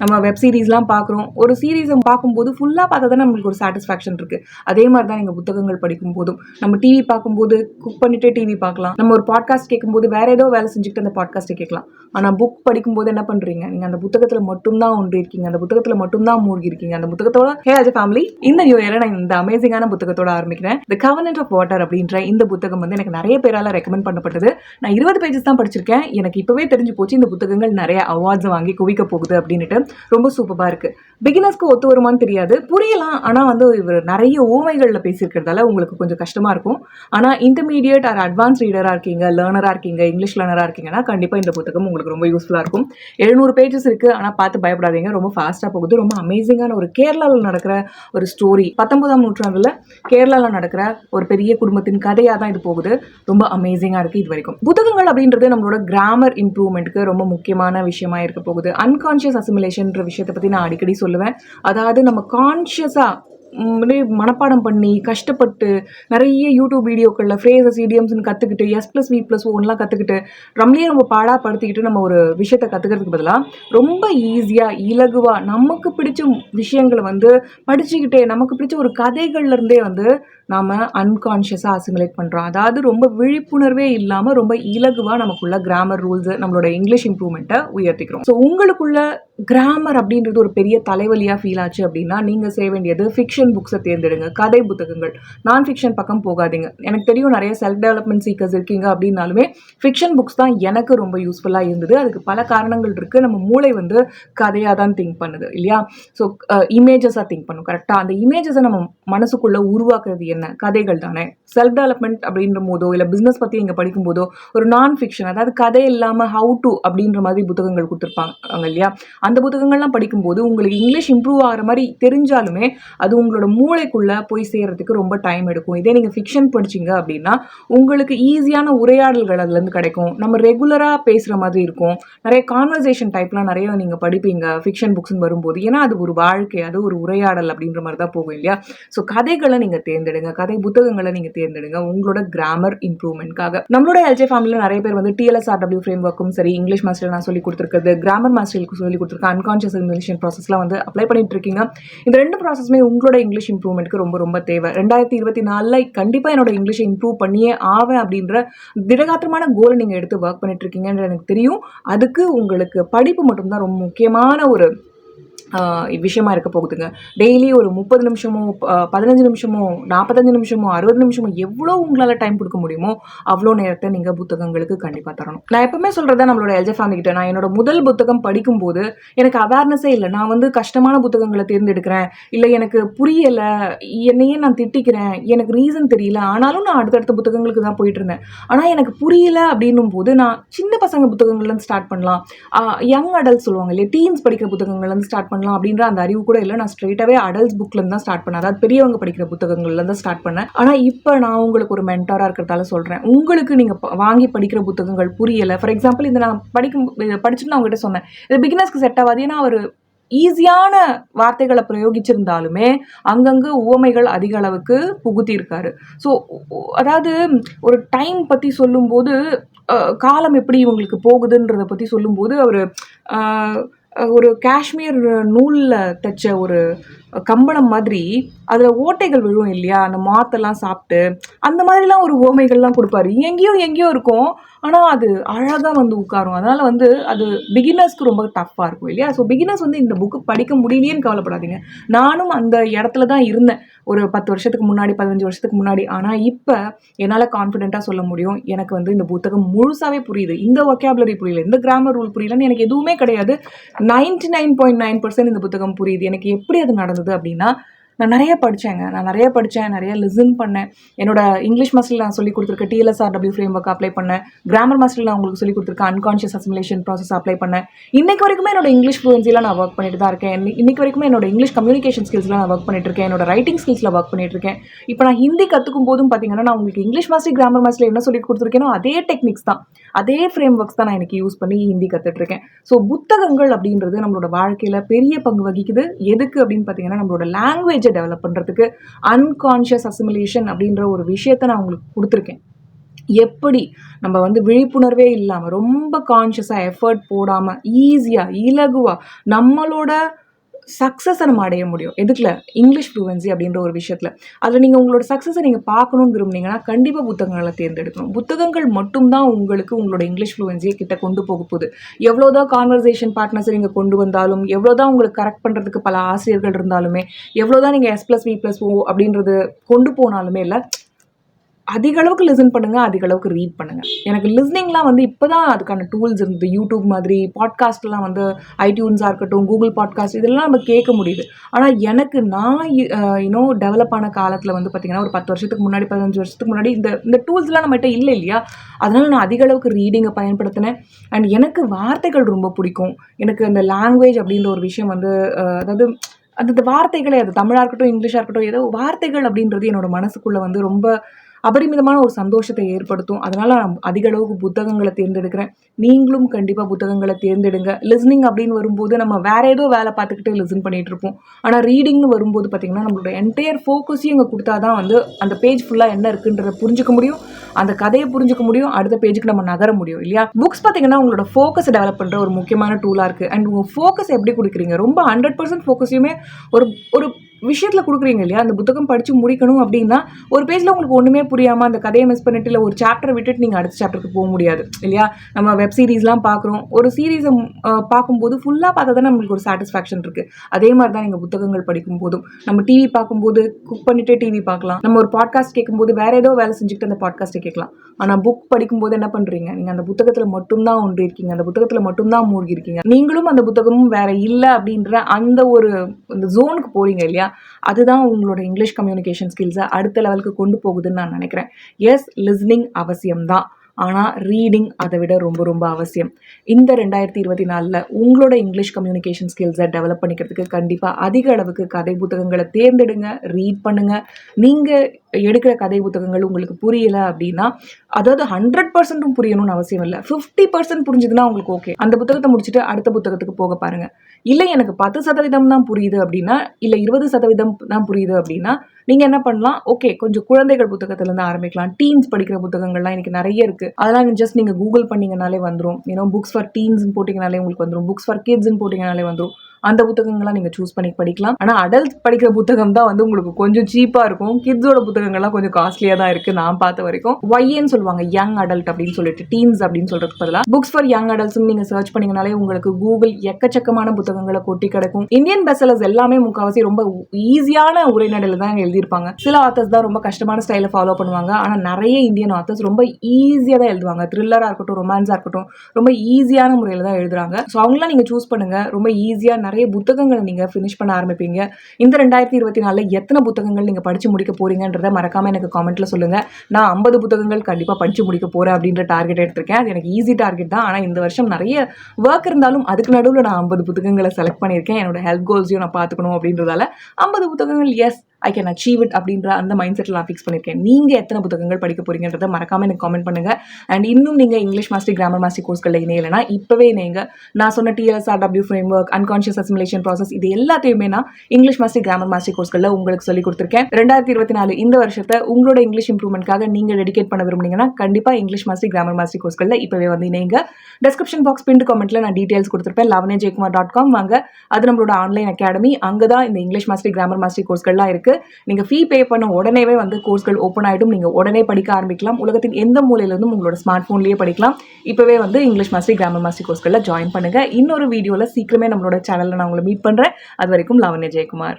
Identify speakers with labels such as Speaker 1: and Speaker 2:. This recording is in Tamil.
Speaker 1: நம்ம வெப் சீரிஸ்லாம் பார்க்குறோம் ஒரு சீரீஸை பார்க்கும்போது ஃபுல்லாக பார்த்தா தான் நம்மளுக்கு ஒரு சாட்டிஸ்ஃபேக்ஷன் இருக்குது அதே மாதிரி தான் நீங்கள் புத்தகங்கள் படிக்கும் போதும் நம்ம டிவி பார்க்கும்போது குக் பண்ணிட்டு டிவி பார்க்கலாம் நம்ம ஒரு பாட்காஸ்ட் கேட்கும்போது வேற ஏதோ வேலை செஞ்சுக்கிட்டு அந்த பாட்காஸ்ட்டை கேட்கலாம். ஆனால் புக் படிக்கும்போது என்ன பண்ணுறீங்க நீங்கள் அந்த புத்தகத்தில் மட்டும்தான் ஒன்று இருக்கீங்க. அந்த புத்தகத்தில் மட்டும்தான் மூழ்கி இருக்கீங்க. அந்த புத்தகத்தோட ஹே அஜ் ஃபேமிலி இந்த நியூ இயரை நான் இந்த அமேசிங்கான புத்தகத்தோட ஆரம்பிக்கிறேன். த கவர்னன்ட் ஆஃப் வாட்டர் அப்படின்ற இந்த புத்தகம் வந்து எனக்கு நிறைய பேரால் ரெக்கமெண்ட் பண்ணப்பட்டது. நான் இருபது பேஜஸ் தான் படிச்சிருக்கேன். எனக்கு இப்போவே தெரிஞ்சு போச்சு இந்த புத்தகங்கள் நிறைய அவார்ட்ஸ் வாங்கி குவிக்க போகுது அப்படின்ட்டு ரொம்ப சூப்பராக இருக்குது பிகினர்ஸ்க்கு ஒத்து வருமான்னு தெரியாது. புரியலாம். ஆனால் வந்து இவர் நிறைய ஓமைகளில் பேசியிருக்கிறதால உங்களுக்கு கொஞ்சம் கஷ்டமாக இருக்கும். ஆனால் இன்டர்மீடியட் ஆர் அட்வான்ஸ் ரீடராக இருக்கீங்க லேர்னராக இருக்கீங்க இங்கிலீஷ் லேர்னராக இருக்கீங்கன்னா கண்டிப்பாக இந்த புத்தகம் உங்களுக்கு ரொம்ப யூஸ்ஃபுல்லாக இருக்கும். எழுநூறு பேஜஸ் இருக்குது ஆனால் பார்த்து பயப்படாதீங்க. ரொம்ப ஃபாஸ்ட்டாக போகுது. ரொம்ப அமேசிங்கான ஒரு கேரளாவில் நடக்கிற ஒரு ஸ்டோரி பத்தொன்பதாம் நூற்றாண்டில் கேரளாவில் நடக்கிற ஒரு பெரிய குடும்பத்தின் கதையாக தான் இது போகுது. ரொம்ப அமேசிங்காக இருக்குது இது வரைக்கும். புத்தகங்கள் அப்படின்றது நம்மளோட கிராமர் இம்ப்ரூவ்மெண்ட்டுக்கு ரொம்ப முக்கியமான விஷயமா இருக்க போகுது. அன்கான்ஷியஸ் மெடிடேஷன்ற விஷயத்தை பற்றி நான் அடிக்கடி சொல்லுவேன். அதாவது நம்ம கான்ஷியஸாக மனப்பாடம் பண்ணி கஷ்டப்பட்டு நிறைய யூடியூப் வீடியோக்களில் ஃப்ரேசஸ் இடியம்ஸ்னு கற்றுக்கிட்டு எஸ் ப்ளஸ் வி ப்ளஸ் ஒன்லாம் கற்றுக்கிட்டு நம்மளே ரொம்ப பாடாக படுத்திக்கிட்டு நம்ம ஒரு விஷயத்தை கற்றுக்கிறதுக்கு பதிலாக ரொம்ப ஈஸியாக இலகுவாக நமக்கு பிடிச்ச விஷயங்களை வந்து படிச்சுக்கிட்டே நமக்கு பிடிச்ச ஒரு கதைகள்லேருந்தே வந்து நாம் அன்கான்ஷியஸாக அசிமுலேட் பண்ணுறோம் அதாவது ரொம்ப விழிப்புணர்வே இல்லாமல் ரொம்ப இலகுவாக நமக்குள்ள கிராமர் ரூல்ஸு நம்மளோட இங்கிலீஷ் இம்ப்ரூவ்மெண்ட்டை உயர்த்திக்கிறோம். ஸோ உங்களுக்குள்ள கிராமர் அப்படின்றது ஒரு பெரிய தலைவலியாக ஃபீல் ஆச்சு அப்படின்னா நீங்கள் செய்ய வேண்டியது ஃபிக்ஷன் புக்ஸை தேர்ந்தெடுங்க. கதை புத்தகங்கள். நான் ஃபிக்ஷன் பக்கம் போகாதீங்க. எனக்கு தெரியும் நிறைய செல்ஃப் டெவலப்மெண்ட் சீக்கர்ஸ் இருக்கீங்க அப்படின்னாலுமே ஃபிக்ஷன் புக்ஸ் தான் எனக்கு ரொம்ப யூஸ்ஃபுல்லாக இருந்தது. அதுக்கு பல காரணங்கள் இருக்குது நம்ம மூளை வந்து கதையாக தான் திங்க் பண்ணுது இல்லையா? ஸோ இமேஜஸாக திங்க் பண்ணும். கரெக்டாக அந்த இமேஜஸை நம்ம மனசுக்குள்ளே உருவாக்குறது என்ன? கதைகள் தானே. செல்ஃப் டெவலப்மெண்ட் அப்படின்ற போதோ இல்லை பிஸ்னஸ் பற்றி நீங்கள் படிக்கும்போதோ ஒரு நான் ஃபிக்ஷன் அதாவது கதை இல்லாமல் ஹவு டு அப்படின்ற மாதிரி புத்தகங்கள் கொடுத்துருப்பாங்க இல்லையா? அந்த புத்தகங்கள்லாம் படிக்கும்போது உங்களுக்கு இங்கிலீஷ் இம்ப்ரூவ் ஆகிற மாதிரி தெரிஞ்சாலுமே அது உங்களோட மூளைக்குள்ளே போய் சேர்கிறதுக்கு ரொம்ப டைம் எடுக்கும். இதே நீங்கள் ஃபிக்ஷன் படிச்சீங்க அப்படின்னா உங்களுக்கு ஈஸியான உரையாடல்கள் அதுலேருந்து கிடைக்கும். நம்ம ரெகுலராக பேசுகிற மாதிரி இருக்கும். நிறைய கான்வர்சேஷன் டைப்லாம் நிறைய நீங்கள் படிப்பீங்க ஃபிக்ஷன் புக்ஸ்னு வரும்போது. ஏன்னா அது ஒரு வாழ்க்கை அது ஒரு உரையாடல் அப்படின்ற மாதிரி தான் போகும் இல்லையா? ஸோ கதைகளை நீங்கள் தேர்ந்தெடுங்க. கதை புத்தகங்களை நீங்கள் தேர்ந்தெடுங்க. உங்களோட கிராமர் இம்ப்ரூவ்மெண்ட்காக நம்மளோட எல்ஜே ஃபேமிலியில் நிறைய பேர் வந்து டிஎல்எஸ்ஆர்டபிள்யூ ஃப்ரேம் ஒர்க்கும் சரி இங்கிலீஷ் மாஸ்டர் நான் சொல்லி கொடுத்துருக்குறது கிராமர் மாஸ்டருக்கு சொல்லி கொடுத்துருக்கேன் அன்கான்ஷியஸ் இங்கிலீஷ் ப்ராசஸ்லாம் வந்து அப்ளை பண்ணிட்டு இருக்கீங்க இந்த ரெண்டு ப்ராசஸுமே உங்களோட இங்கிலீஷ் இம்ப்ரூவ்மெண்ட்க்கு ரொம்ப ரொம்ப தேவை. ரெண்டாயிரத்தி இருபத்தி நாலில் கண்டிப்பாக என்னோட இங்கிலீஷை இம்ப்ரூவ் பண்ணியே ஆவேன் அப்படின்ற திடகாத்திரமான கோலை நீங்கள் எடுத்து ஒர்க் பண்ணிட்டு இருக்கீங்கன்ற எனக்கு தெரியும். அதுக்கு உங்களுக்கு படிப்பு மட்டும்தான் ரொம்ப முக்கியமான ஒரு விஷயமா இருக்க போகுதுங்க. டெய்லி ஒரு முப்பது நிமிஷமோ ப- பதினஞ்சு நிமிஷமோ நாற்பத்தஞ்சு நிமிஷமோ அறுபது நிமிஷமோ எவ்வளோ உங்களால் டைம் கொடுக்க முடியுமோ அவ்வளோ நேரத்தை நீங்கள் புத்தகங்களுக்கு கண்டிப்பாக தரணும். நான் எப்பவுமே சொல்கிறத நம்மளோட எல்ஜே ஃபேமிலி கிட்ட. நான் என்னோட முதல் புத்தகம் படிக்கும்போது எனக்கு அவேர்னஸே இல்லை. நான் வந்து கஷ்டமான புத்தகங்களை தேர்ந்தெடுக்கிறேன். இல்லை எனக்கு புரியலை. என்னையே நான் திட்டிக்கிறேன். எனக்கு ரீசன் தெரியல. ஆனாலும் நான் அடுத்தடுத்த புத்தகங்களுக்கு தான் போயிட்டு இருந்தேன். ஆனால் எனக்கு புரியல அப்படின்னும் போது நான் சின்ன பசங்க புத்தகங்கள்லேருந்து ஸ்டார்ட் பண்ணலாம். யங் அடல்ட் சொல்லுவாங்க இல்லையா? டீன்ஸ் படிக்கிற புத்தகங்கள்லேருந்து ஸ்டார்ட் பண்ணலாம் அப்படின்ற அந்த அறிவு கூட இல்லை. நான் ஸ்ட்ரெயிட்டாகவே அடல்ட்ஸ் புக்லேருந்து தான் ஸ்டார்ட் பண்ணேன். அதாவது பெரியவங்க படிக்கிற புத்தகங்கள்லேருந்து ஸ்டார்ட் பண்ணேன். ஆனால் இப்போ நான் உங்களுக்கு ஒரு மென்டாராக இருக்கிறதால சொல்கிறேன் உங்களுக்கு நீங்கள் வாங்கி படிக்கிற புத்தகங்கள் புரியலை. ஃபார் எக்ஸாம்பிள் இந்த நான் படிக்கும் படிச்சுட்டு நான் உங்ககிட்ட சொன்னேன். இது பிகினர்ஸ்க்கு செட் ஆகாது. ஏன்னா அவர் ஈஸியான வார்த்தைகளை பிரயோகிச்சிருந்தாலுமே அங்கங்கே உவமைகள் அதிக அளவுக்கு புகுத்தியிருக்காரு. ஸோ அதாவது ஒரு டைம் பற்றி சொல்லும்போது காலம் எப்படி இவங்களுக்கு போகுதுன்றதை பற்றி சொல்லும்போது அவர் ஒரு காஷ்மீர் நூலில் தைச்ச ஒரு கம்பளம் மாதிரி அதில் ஓட்டைகள் விழுவும் இல்லையா? அந்த மாத்தெல்லாம் சாப்பிட்டு அந்த மாதிரிலாம் ஒரு ஓமைகள்லாம் கொடுப்பாரு. எங்கேயோ எங்கேயோ இருக்கும். ஆனால் அது அழகாக வந்து உட்காரும். அதனால் வந்து அது பிகினர்ஸ்க்கு ரொம்ப டஃப்பாக இருக்கும் இல்லையா? ஸோ பிகினர்ஸ் வந்து இந்த புக்கு படிக்க முடியலையேன்னு கவலைப்படாதீங்க. நானும் அந்த இடத்துல தான் இருந்தேன். ஒரு பத்து வருஷத்துக்கு முன்னாடி பதினஞ்சு வருஷத்துக்கு முன்னாடி. ஆனால் இப்போ என்னால் கான்ஃபிடென்ட்டாக சொல்ல முடியும். எனக்கு வந்து இந்த புத்தகம் முழுசாகவே புரியுது. இந்த ஒக்கேபுலரி புரியல. இந்த கிராமர் ரூல் புரியலன்னு எனக்கு எதுவுமே கிடையாது. Ninety nine point nine percent இந்த புத்தகம் புரியுது. எனக்கு எப்படி அது நடந்தது? அப்படின்னா நான் நிறைய படித்தேங்க நான் நிறைய படித்தேன் நிறைய லிசன் பண்ணேன். என்னோட இங்கிலீஷ் மாஸ்டரில் நான் சொல்லி கொடுத்துருக்க டிஎல்எஸ்ஆர்டபிள்யூ ஃப்ரேம் ஒர்க் அப்ளை பண்ணேன். கிராமர் மாஸ்டரில் நான் உங்களுக்கு சொல்லி கொடுத்துருக்கேன் அன்கான்ஷியஸ் அசிமிலேஷன் ப்ராசஸ் அப்ளை பண்ணேன். இன்னைக்கு வரைக்குமே என்னோட இங்கிலீஷ் ஃப்ளூயன்சியில் நான் ஒர்க் பண்ணிட்டு தான் இருக்கேன். இன்னி- இன்னைக்கு வரைக்குமே என்னோட இங்கிலீஷ் கம்யூனிகேஷன் ஸ்கில்ஸில் நான் ஒர்க் பண்ணிட்டு இருக்கேன். என்னோட ரைட்டிங் ஸ்கில்ஸில் ஒர்க் பண்ணிட்டு இருக்கேன். இப்போ நான் ஹிந்தி கற்றுக்கும் போதும் பார்த்தீங்கன்னா நான் உங்களுக்கு இங்கிலீஷ் மாஸ்டர் கிராமர் மாஸ்டரில் என்ன சொல்லி கொடுத்துருக்கேனோ அதே டெக்னிக்ஸ் தான். அதே ஃப்ரேம் ஒர்க்ஸ் தான் நான் எனக்கு யூஸ் பண்ணி ஹிந்தி கற்றுட்டு இருக்கேன். ஸோ புத்தகங்கள் அப்படின்றது நம்மளோட வாழ்க்கையில் பெரிய பங்கு வகிக்குது. எதுக்கு அப்படின்னு பார்த்தீங்கன்னா நம்மளோட லாங்குவேஜ் டெவலப் பண்ணுறதுக்கு அன்கான்ஷியஸ் அசிமிலேஷன் அப்படின்ற ஒரு விஷயத்தை நான் உங்களுக்கு கொடுத்துருக்கேன். எப்படி? நம்ம வந்து விழிப்புணர்வே இல்லாமல் ரொம்ப கான்ஷியஸாக எஃபர்ட் போடாமல் ஈஸியாக இலகுவாக நம்மளோட சக்ஸஸை நம்ம அடைய முடியும். எதுக்குல? இங்கிலீஷ் ஃப்ளூவன்சி அப்படின்ற ஒரு விஷயத்தில். அதில் நீங்கள் உங்களோட சக்ஸஸை நீங்கள் பார்க்கணும்னு விரும்புனீங்கன்னா கண்டிப்பாக புத்தகங்களை தேர்ந்தெடுக்கணும். புத்தகங்கள் மட்டும்தான் உங்களுக்கு உங்களோட இங்கிலீஷ் ஃப்ளூவன்சியை கிட்ட கொண்டு போக போகுது. எவ்வளோதான் கான்வர்சேஷன் பார்ட்னர்ஸை நீங்கள் கொண்டு வந்தாலும் எவ்வளோதான் உங்களுக்கு கரெக்ட் பண்ணுறதுக்கு பல ஆசிரியர்கள் இருந்தாலுமே எவ்வளோதான் நீங்கள் S plus V plus O அப்படின்றது கொண்டு போனாலுமே இல்லை அதிக அளவுக்கு லிசன் பண்ணுங்க அதிக அளவுக்கு ரீட் பண்ணுங்க. எனக்கு லிஸ்னிங்லாம் வந்து இப்போ தான் அதுக்கான டூல்ஸ் இருந்தது. யூடியூப் மாதிரி பாட்காஸ்ட்லாம் வந்து ஐடியூன்ஸாக இருக்கட்டும் கூகுள் பாட்காஸ்ட் இதெல்லாம் நம்ம கேட்க முடியுது. ஆனால் எனக்கு நான் இன்னும் டெவலப் ஆன காலத்தில் வந்து பார்த்திங்கன்னா ஒரு பத்து வருஷத்துக்கு முன்னாடி பதினஞ்சு வருஷத்துக்கு முன்னாடி இந்த இந்த டூல்ஸ்லாம் நம்மகிட்ட இல்லை இல்லையா? அதனால் நான் அதிக அளவுக்கு ரீடிங்கை பயன்படுத்தினேன். அண்ட் எனக்கு வார்த்தைகள் ரொம்ப பிடிக்கும். எனக்கு அந்த லாங்குவேஜ் அப்படின்ற ஒரு விஷயம் வந்து அதாவது அந்த வார்த்தைகளே அது தமிழாக இருக்கட்டும் இங்கிலீஷாக இருக்கட்டும் ஏதோ வார்த்தைகள் அப்படின்றது என்னோட மனசுக்குள்ளே வந்து ரொம்ப அபரிமிதமான ஒரு சந்தோஷத்தை ஏற்படுத்தும். அதனால் நான் அதிக அளவுக்கு புத்தகங்களை தேர்ந்தெடுக்கிறேன். நீங்களும் கண்டிப்பாக புத்தகங்களை தேர்ந்தெடுங்க. லிஸ்னிங் அப்படின்னு வரும்போது நம்ம வேற ஏதோ வேலை பார்த்துக்கிட்டு லிசன் பண்ணிட்டு இருப்போம். ஆனால் ரீடிங்னு வரும்போது பார்த்திங்கன்னா நம்மளோட என்டையர் ஃபோக்கஸையும் இங்கே கொடுத்தா தான் வந்து அந்த பேஜ் ஃபுல்லாக என்ன இருக்குன்றத புரிஞ்சுக்க முடியும். அந்த கதையை புரிஞ்சுக்க முடியும். அடுத்த பேஜுக்கு நம்ம நகர முடியும் இல்லையா? புக்ஸ் பார்த்தீங்கன்னா உங்களோட ஃபோக்கஸை டெவலப் பண்ணுற ஒரு முக்கியமான டூலாக இருக்குது அண்ட் உங்கள் ஃபோக்கஸ் எப்படி கொடுக்குறீங்க? ரொம்ப ஹண்ட்ரட் பர்சன்ட் ஃபோக்கஸையுமே ஒரு ஒரு விஷயத்தில் கொடுக்குறீங்க இல்லையா? அந்த புத்தகம் படித்து முடிக்கணும் அப்படின்னா ஒரு பேஜில் உங்களுக்கு ஒன்றுமே புரியாமல் அந்த கதையை மிஸ் பண்ணிட்டு இல்லை ஒரு சாப்டரை விட்டுட்டு நீங்கள் அடுத்த சாப்டருக்கு போக முடியாது இல்லையா? நம்ம வெப் சீரிஸ்லாம் பார்க்குறோம் ஒரு சீரீஸை பார்க்கும்போது ஃபுல்லாக பார்த்தா தான் நம்மளுக்கு ஒரு சாட்டிஸ்ஃபேக்ஷன் இருக்குது அதே மாதிரி தான் நீங்கள் புத்தகங்கள் படிக்கும் போதும் நம்ம டிவி பார்க்கும்போது குக் பண்ணிவிட்டு டிவி பார்க்கலாம் நம்ம ஒரு பாட்காஸ்ட் கேட்கும்போது வேற ஏதோ வேலை செஞ்சுக்கிட்டு அந்த பாட்காஸ்ட்டை கேட்கலாம் ஆனால் புக் படிக்கும்போது என்ன பண்ணுறீங்க நீங்கள் அந்த புத்தகத்தில் மட்டும்தான் ஒன்று இருக்கீங்க. அந்த புத்தகத்தில் மட்டும்தான் மூழ்கி இருக்கீங்க. நீங்களும் அந்த புத்தகமும் வேற இல்லை அப்படின்ற அந்த ஒரு இந்த ஜோனுக்கு போகிறீங்க இல்லையா? அதுதான் உங்களோட இங்கிலீஷ் கம்யூனிகேஷன் ஸ்கில்ஸை அடுத்த லெவலுக்கு கொண்டு போகுதுன்னு நான் நினைக்கிறேன். எஸ் லிஸ்னிங் அவசியம்தான். ஆனால் ரீடிங் அதை விட ரொம்ப ரொம்ப அவசியம். இந்த ரெண்டாயிரத்தி இருபத்தி நாலில் உங்களோட இங்கிலீஷ் கம்யூனிகேஷன் ஸ்கில்ஸை டெவலப் பண்ணிக்கிறதுக்கு கண்டிப்பாக அதிக அளவுக்கு கதை புத்தகங்களை தேர்ந்தெடுங்க ரீட் பண்ணுங்கள் நீங்கள் எடுக்கிற கதை புத்தகங்கள் உங்களுக்கு புரியல அப்படின்னா அதாவது ஹண்ட்ரட் பர்சன்ட்டும் புரியணும்னு அவசியம் இல்லை. ஃபிஃப்டி பர்சன்ட் புரிஞ்சுதுன்னா உங்களுக்கு ஓகே அந்த புத்தகத்தை முடிச்சுட்டு அடுத்த புத்தகத்துக்கு போக பாருங்க. இல்லை எனக்கு பத்து சதவீதம் தான் புரியுது அப்படின்னா இல்லை இருபது சதவீதம் தான் புரியுது அப்படின்னா நீங்கள் என்ன பண்ணலாம்? ஓகே கொஞ்சம் குழந்தைகள் புத்தகத்துலேருந்து ஆரம்பிக்கலாம். டீன்ஸ் படிக்கிற புத்தகங்கள்லாம் எனக்கு நிறைய இருக்குது அதெல்லாம் ஜஸ்ட் நீங்கள் கூகுள் பண்ணீங்கனாலே வந்துடும் ஏன்னா புக்ஸ் ஃபார் டீன்ஸ்னு போட்டிங்கனாலே உங்களுக்கு வந்துடும் புக்ஸ் ஃபார் கிட்ஸ்னு போட்டிங்கனாலே வந்துடும் அந்த புத்தகங்கள்லாம் நீங்கள் சூஸ் பண்ணி படிக்கலாம். ஆனால் அடல்ட் படிக்கிற புத்தகம் தான் வந்து உங்களுக்கு கொஞ்சம் சீப்பாக இருக்கும். கிட்ஸோட புத்தகங்கள்லாம் கொஞ்சம் காஸ்ட்லியாக தான் இருக்குது நான் பார்த்த வரைக்கும். ஒய்யன்னு சொல்லுவாங்க யங் அடல்ட் அப்படின்னு சொல்லிட்டு டீன்ஸ் அப்படின்னு சொல்றதுக்கு பதிலாக புக்ஸ் ஃபார் யங் அடல்ட்ஸ்னு நீங்கள் சர்ச் பண்ணீங்கனாலே உங்களுக்கு கூகுள் எக்கச்சக்கமான புத்தகங்களை கொட்டி கிடக்கும். இந்தியன் பெசலர்ஸ் எல்லாமே முக்கால்வாசி ரொம்ப ஈஸியான உரைநடையில் தான் எழுதியிருப்பாங்க. சில ஆத்தர்ஸ் தான் ரொம்ப கஷ்டமான ஸ்டைலை ஃபாலோ பண்ணுவாங்க. ஆனால் நிறைய இந்தியன் ஆத்தர்ஸ் ரொம்ப ஈஸியாக தான் எழுதுவாங்க. த்ரில்லராக இருக்கட்டும் ரொமான்ஸாக இருக்கட்டும் ரொம்ப ஈஸியான முறையில் தான் எழுதுறாங்க. ஸோ அவங்களாம் நீங்கள் சூஸ் பண்ணுங்க. ரொம்ப ஈஸியாக நிறைய புத்தகங்களை நீங்கள் ஃபினிஷ் பண்ண ஆரம்பிப்பீங்க. இந்த ரெண்டாயிரத்தி இருபத்தி நாலில் எத்தனை புத்தகங்கள் நீங்கள் படித்து முடிக்க போறீங்கன்றதை மறக்காம எனக்கு காமெண்ட்ல சொல்லுங்க. நான் ஐம்பது புத்தகங்கள் கண்டிப்பாக படித்து முடிக்க போறேன் அப்படின்ற டார்கெட் எடுத்திருக்கேன். அது எனக்கு ஈஸி டார்கெட் தான். ஆனால் இந்த வருஷம் நிறைய ஒர்க் இருந்தாலும் அதுக்கு நடுவில் நான் ஐம்பது புத்தகங்களை செலக்ட் பண்ணியிருக்கேன். என்னோட ஹெல்த் கோல்ஸையும் நான் பார்த்துக்கணும் அப்படின்றதால ஐம்பது புத்தகங்கள் yes I can achieve it அப்படின்ற அந்த மைண்ட் செட்டில் நான் ஃபிக்ஸ் பண்ணியிருக்கேன் நீங்கள் எத்தனை புத்தகங்கள் படிக்க போறீங்கன்றத மறக்காமல் எனக்கு காமெண்ட் பண்ணுங்க. அண்ட் இன்னும் நீங்கள் இங்கிலீஷ் மாஸ்டர் கிராமர் மாஸ்டர் கோர்ஸ்களில் இணையலைனா இப்போவே நீங்கள் நான் சொன்ன TSR W framework unconscious assimilation process இது எல்லாத்தையுமே நான் இங்கிலீஷ் மாஸ்டர் கிராமர் மாஸ்டர் கோர்ஸ்களில் உங்களுக்கு சொல்லி கொடுத்துருக்கேன். ரெண்டாயிரத்தி இருபத்தி நாலு இந்த வருஷத்தை உங்களோட இங்கிலீஷ் இம்ப்ரூவ்மெண்ட்காக நீங்கள் டெடிகேட் பண்ண விரும்புனீங்கன்னா கண்டிப்பாக இங்கிலீஷ் மாஸ்டர் கிராமர் மாஸ்டர் கோர்ஸ்களில் இப்போவே வந்து இணைங்க. டிஸ்கிரிப்ஷன் பாக்ஸ் பின் கமெண்ட்ல நான் டீடைல்ஸ் கொடுத்துருப்பேன். லவனே ஜெயக்குமார் டாட் காம் வாங்க. அது நம்மளோட ஆன்லைன் அகாடமி அங்கே தான் இந்த இங்கிலீஷ் மாஸ்டர் கிராமர் மாஸ்டர் கோர்ஸ்கள்லாம் இருக்கு. நீங்க ஃபீ பே பண்ண உடனேவே வந்து கோர்ஸ்கள் ஓப்பன் ஆகிடும் நீங்க உடனே படிக்க ஆரம்பிக்கலாம். உலகத்தின் எந்த மூலையிலிருந்தும் உங்களோட ஸ்மார்ட் ஃபோன்லேயே படிக்கலாம். இப்போவே வந்து இங்கிலீஷ் மாஸ்டரி கிராமர் மாஸ்டரி கோர்ஸ்களில் ஜாயின் பண்ணுங்க. இன்னொரு வீடியோவில் சீக்கிரமே நம்மளோட சேனலில் நான் உங்களை மீட் பண்ணுறேன் அது வரைக்கும் லவனே ஜெயக்குமார்